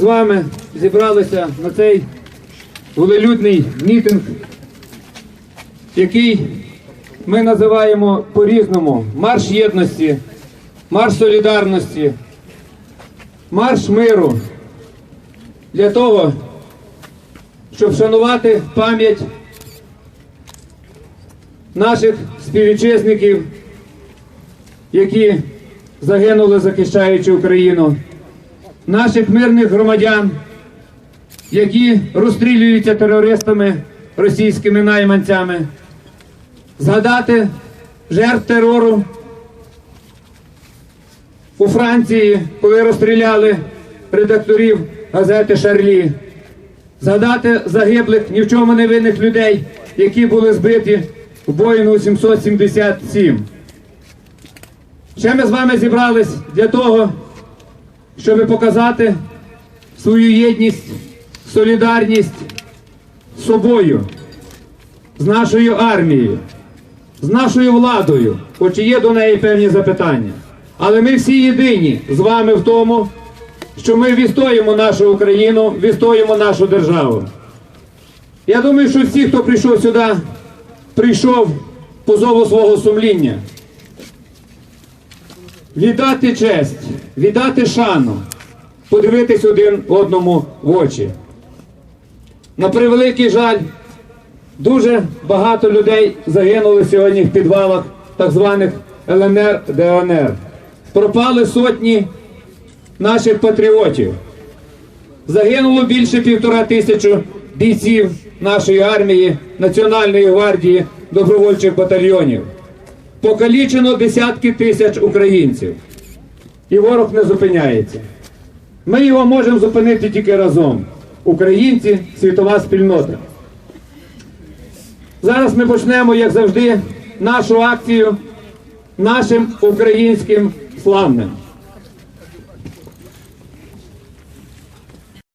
з вами зібралися на цей волелюдний мітинг, який ми називаємо по-різному марш єдності, марш солідарності, марш миру для того, щоб вшанувати пам'ять наших співвітчизників, які загинули, захищаючи Україну, наших мирних громадян, які розстрілюються терористами, російськими найманцями, згадати жертв терору у Франції, коли розстріляли редакторів газети Шарлі, згадати загиблих ні в чому не винних людей, які були збиті в Боїнгу 777. Ще ми з вами зібрались для того, щоб показати свою єдність, солідарність з собою, з нашою армією, з нашою владою, хоч і є до неї певні запитання. Але ми всі єдині з вами в тому, що ми відстоїмо нашу Україну, відстоїмо нашу державу. Я думаю, що всі, хто прийшов сюди, прийшов по зову свого сумління. Віддати честь, віддати шану, подивитись один одному в очі. На превеликий жаль, дуже багато людей загинули сьогодні в підвалах так званих ЛНР, ДНР. Пропали сотні наших патріотів. Загинуло більше півтора тисячі бійців нашої армії, Національної гвардії, добровольчих батальйонів. Покалічено десятки тисяч українців. І ворог не зупиняється. Ми його можемо зупинити тільки разом. Українці, світова спільнота. Зараз ми почнемо, як завжди, нашу акцію нашим українським славним.